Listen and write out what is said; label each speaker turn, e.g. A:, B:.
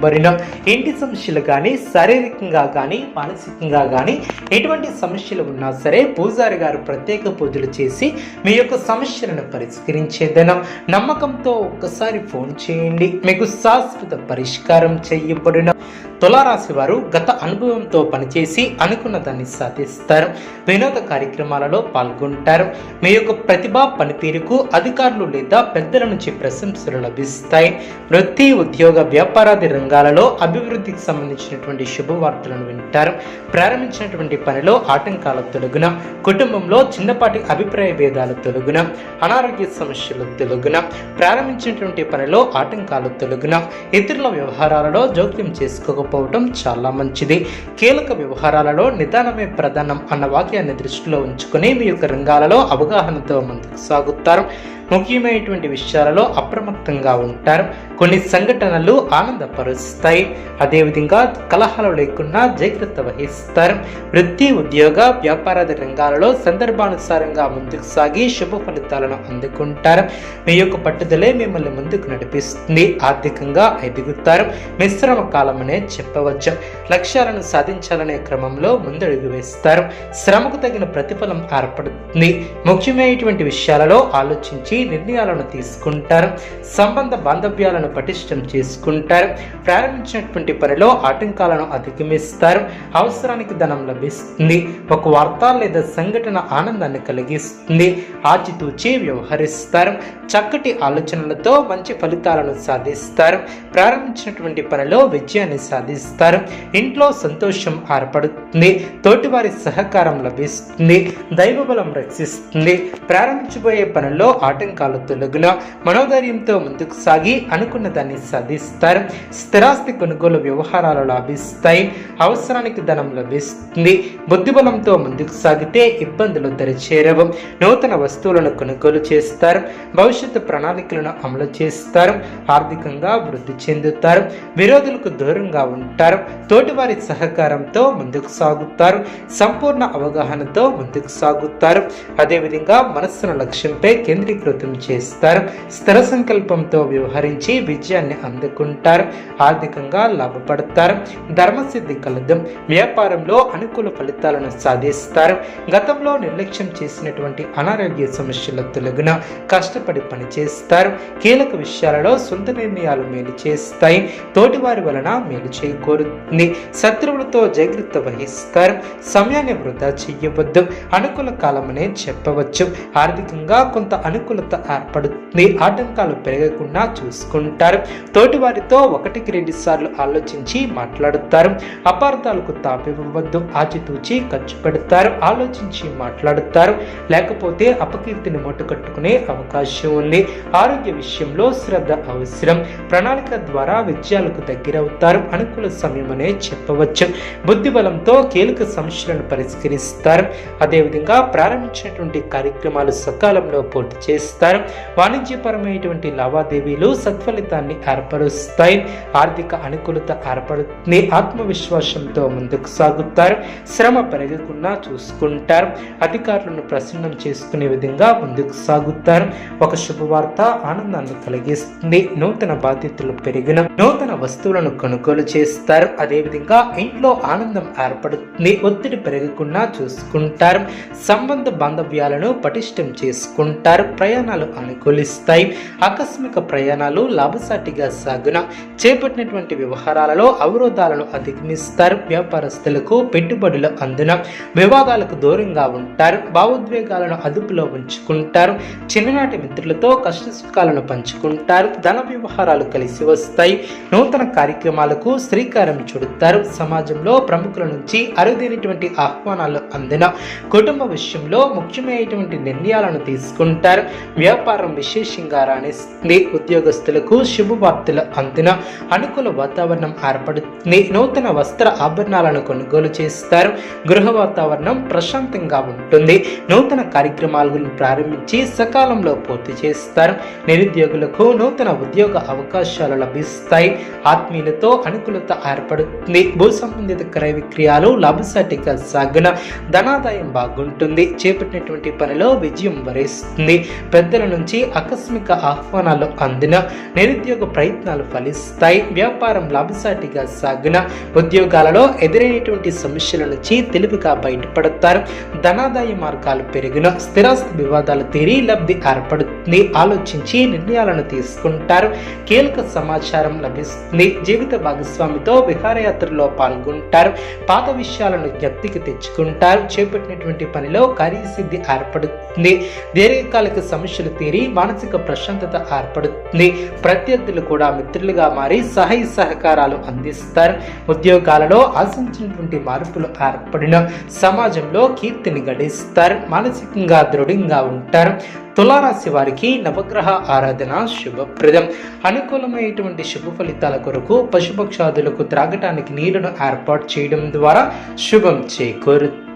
A: చేయబడిన ఇంటి సమస్యలు కానీ శారీరకంగా కానీ మానసికంగా కానీ ఎటువంటి సమస్యలు ఉన్నా సరే పూజారి గారు ప్రత్యేక పూజలు చేసి మీ యొక్క సమస్యలను పరిష్కరించేదనం. నమ్మకంతో ఒక్కసారి ఫోన్ చేయండి. మీకు శాశ్వత పరిష్కారం చేయబడిన. తులారాశి వారు గత అనుభవంతో పనిచేసి అనుకున్న దాన్ని సాధిస్తారు. వినోద కార్యక్రమాలలో పాల్గొంటారు. మీ యొక్క ప్రతిభ పనితీరుకు అధికారులు లేదా పెద్దల నుంచి ప్రశంసలు లభిస్తాయి. వృత్తి ఉద్యోగ వ్యాపారాది రంగాలలో అభివృద్ధికి సంబంధించినటువంటి శుభవార్తలను వింటారు. ప్రారంభించినటువంటి పనిలో ఆటంకాల తొలగున కుటుంబంలో చిన్నపాటి అభిప్రాయ భేదాలు తొలగున అనారోగ్య సమస్యలు తొలగున ప్రారంభించినటువంటి పనిలో ఆటంకాలు తొలగున ఇతరుల వ్యవహారాలలో జోక్యం చేసుకోకపోవడం చాలా మంచిది. కీలక వ్యవహారాలలో నిదానమే ప్రధానం అన్న వాక్యాన్ని దృష్టిలో ఉంచుకొని మీ యొక్క రంగాలలో అవగాహనతో ముందుకు సాగుతారు. ముఖ్యమైనటువంటి విషయాలలో అప్రమత్తంగా ఉంటారు. కొన్ని సంఘటనలు ఆనందపరుస్తాయి. అదేవిధంగా కలహాలు లేకుండా జాగ్రత్త వహిస్తారు. వృత్తి ఉద్యోగ వ్యాపారాది రంగాలలో సందర్భానుసారంగా ముందుకు సాగి శుభ ఫలితాలను అందుకుంటారు. మీ యొక్క పట్టుదలే మిమ్మల్ని ముందుకు నడిపిస్తుంది. ఆర్థికంగా ఎదుగుతారు. మిశ్రమ కాలమనే చెప్పవచ్చు. లక్ష్యాలను సాధించాలనే క్రమంలో ముందడుగు వేస్తారు. శ్రమకు తగిన ప్రతిఫలం ఏర్పడుతుంది. ముఖ్యమైనటువంటి విషయాలలో ఆలోచించి నిర్ణయాలను తీసుకుంటారు సంబంధ బాంధవ్యాలను పటిష్టం చేసుకుంటారు ప్రారంభించినటువంటి పనిలో ఆటంకాలను అధిగమిస్తారు అవసరానికి ధనం లభిస్తుంది ఒక వార్త లేదా సంఘటన ఆనందాన్ని కలిగిస్తుంది ఆచితూచి వ్యవహరిస్తారు చక్కటి ఆలోచనలతో మంచి ఫలితాలను సాధిస్తారు ప్రారంభించినటువంటి పనిలో విజయాన్ని సాధిస్తారు ఇంట్లో సంతోషం ఏర్పడుతుంది తోటివారి సహకారం లభిస్తుంది దైవబలం రక్షిస్తుంది ప్రారంభించబోయే పనుల్లో ఆటంకాలు తొలగున మనోధైర్యంతో ముందుకు సాగి అనుకున్న దాన్ని సాధిస్తారు. స్థిరాస్తి కొనుగోలు వ్యవహారాలు లాభిస్తాయి. అవసరానికి ధనం లభిస్తుంది. బుద్ధిబలంతో ముందుకు సాగితే ఇబ్బందులు దరిచేరవు. నూతన వస్తువులను కొనుగోలు చేస్తారు. భవిష్యత్తు ప్రణాళికలను అమలు చేస్తారు. ఆర్థికంగా వృద్ధి చెందుతారు. విరోధులకు దూరంగా ఉంటారు. తోటివారి సహకారంతో ముందుకు సాగుతారు. సంపూర్ణ అవగాహనతో ముందుకు సాగుతారు. అదేవిధంగా మనస్సును లక్ష్యంపై కేంద్రీకృతం చేస్తారు. స్థిర సంకల్పంతో వ్యవహరించి విజయాన్ని అందుకుంటారు. ఆర్థికంగా లాభపడతారు. ధర్మసిద్ధి కలదు. వ్యాపారంలో అనుకూల ఫలితాలను సాధిస్తారు. గతంలో నిర్లక్ష్యం చేసినటువంటి అనారోగ్య సమస్యల తొలగిన కష్టపడి పనిచేస్తారు. కీలక విషయాలలో సొంత నిర్ణయాలు మేలు చేస్తాయి. తోటివారి వలన మేలు చేకూరుతుంది. శత్రువులతో జాగ్రత్త వహిస్తారు. సమయాన్ని వృధా చేయవద్దు. అనుకూల కాలమనే చెప్పవచ్చు. ఆర్థికంగా కొంత అనుకూలత ఏర్పడుతుంది. ఆటంకాలు పెరగకుండా చూసుకుంటారు. తోటివారితో ఒకటికి రెండు సార్లు ఆలోచించి మాట్లాడుతారు. అపార్థాలకు తాపివ్వద్దు ఆచితూచి ఖర్చు పెడతారు. ఆలోచించి మాట్లాడుతారు. లేకపోతే అపకీర్తిని మూటకట్టుకునే అవకాశం ఉంది. ఆరోగ్య విషయంలో శ్రద్ధ అవసరం. ప్రణాళిక ద్వారా విజయాలకు దగ్గరవుతారు. అనుకూల సమయమనే చెప్పవచ్చు. బుద్ధి బలంతో కీలక సమస్యలను పరిష్కరిస్తారు. అదేవిధంగా ప్రారంభించినటువంటి కార్యక్రమాలు సకాలంలో పూర్తి చేస్తారు వాణిజ్యపరమైనటువంటి లావాదేవీలు సత్ఫలితాన్ని ఏర్పరుస్తాయి. ఆర్థిక అనుకూలత ఏర్పడుతుంది. ఆత్మవిశ్వాసంతో ముందుకు సాగుతారు. శ్రమ పెరగకుండా చూసుకుంటారు. అధికారులను ప్రసన్నం చేసుకునే విధంగా ముందుకు సాగుతారు. ఒక శుభవార్త ఆనందాన్ని కలిగిస్తుంది. నూతన బాధ్యతలు పెరిగిన నూతన వస్తువులను కొనుగోలు చేస్తారు. అదేవిధంగా ఇంట్లో ఆనందం ఏర్పడుతుంది. ఒత్తిడి పెరగకుండా చూసుకుంటారు. సంబంధ బాంధవ్యాలను పటిష్టం చేసుకుంటారు. ప్రయాణాలు అనుకూలిస్తాయి. ఆకస్మిక ప్రయాణాలు లాభసాటిగా సాగున చేపట్టినటువంటి వ్యవహారాలలో అవరోధాలను అధిగమిస్తారు. వ్యాపారస్తులకు పెట్టుబడులు అందున వివాదాలకు దూరంగా ఉంటారు. భావోద్వేగాలను అదుపులో ఉంచుకుంటారు. చిన్ననాటి మిత్రులతో కష్ట సుఖాలను పంచుకుంటారు. ధన వ్యవహారాలు కలిసి వస్తాయి. నూతన కార్యక్రమాలకు శ్రీకారం చుడతారు. సమాజంలో ప్రముఖుల నుంచి అరుదైనటువంటి ఆహ్వానాలు అందిన కుటుంబ విషయంలో ముఖ్యమైనటువంటి నిర్ణయాలను తీసుకుంటారు. వ్యాపారం విశేషంగా రాణిస్తుంది. ఉద్యోగస్తులకు శుభవార్తలు అందిన అనుకూల వాతావరణం ఏర్పడుతుంది. నూతన వస్త్ర ఆభరణాలను కొనుగోలు చేస్తారు. గృహ వాతావరణం ప్రశాంతంగా ఉంటుంది. నూతన కార్యక్రమాలను ప్రారంభించి సకాలంలో పూర్తి చేస్తారు. నిరుద్యోగులకు నూతన ఉద్యోగ అవకాశాలు లభిస్తాయి. ఆత్మీయులతో అనుకూలత ఏర్పడుతుంది. భూ సంబంధిత క్రయ విక్రయాలు లాభసాటిగా సాగున ధనాదాయం బాగుంటుంది. చేపట్టినటువంటి పనిలో విజయం వరిస్తుంది. పెద్దల నుంచి ఆకస్మిక ఆహ్వానాలు అందిన నిరుద్యోగ ప్రయత్నాలు ఫలిస్తాయి. వ్యాపారం లాభసాటిగా సాగున ఉద్యోగాలలో ఎదురైనటువంటి సమస్యల నుంచి తెలివిగా బయటపడతారు. ధనాదాయ మార్గాలు పెరిగిన స్థిరాస్తి వివాదాలు తీరి లబ్ధి ఏర్పడుతుంది. ఆలోచించి నిర్ణయాలను తీసుకుంటారు. కీలక సమాచారం లభిస్తుంది. జీవిత భాగస్వామితో విహారయాత్రలో పాల్గొంటారు. పాత విషయాలను జ్ఞప్తికి తెచ్చుకుంటారు. చేపట్టినటువంటి పనిలో కార్యసిద్ధి ఏర్పడుతుంది. దీర్ఘకాలిక సమస్యలు తీరి మానసిక ప్రశాంతత ఏర్పడుతుంది. ప్రత్యర్థులు కూడా మిత్రులుగా మారి సహాయ సహకారాలు అందిస్తారు. ఉద్యోగాలలో ఆశించినటువంటి మార్పులు ఏర్పడిన సమాజంలో కీర్తిని గడిస్తారు. మానసికంగా దృఢంగా ఉంటారు. తులారాశి వారికి నవగ్రహ ఆరాధన శుభప్రదం. అనుకూలమైనటువంటి శుభ ఫలితాల కొరకు పశుపక్షాదులకు త్రాగటానికి నీళ్ళను ఏర్పాటు చేయడం ద్వారా శుభం చేకూరుతుంది.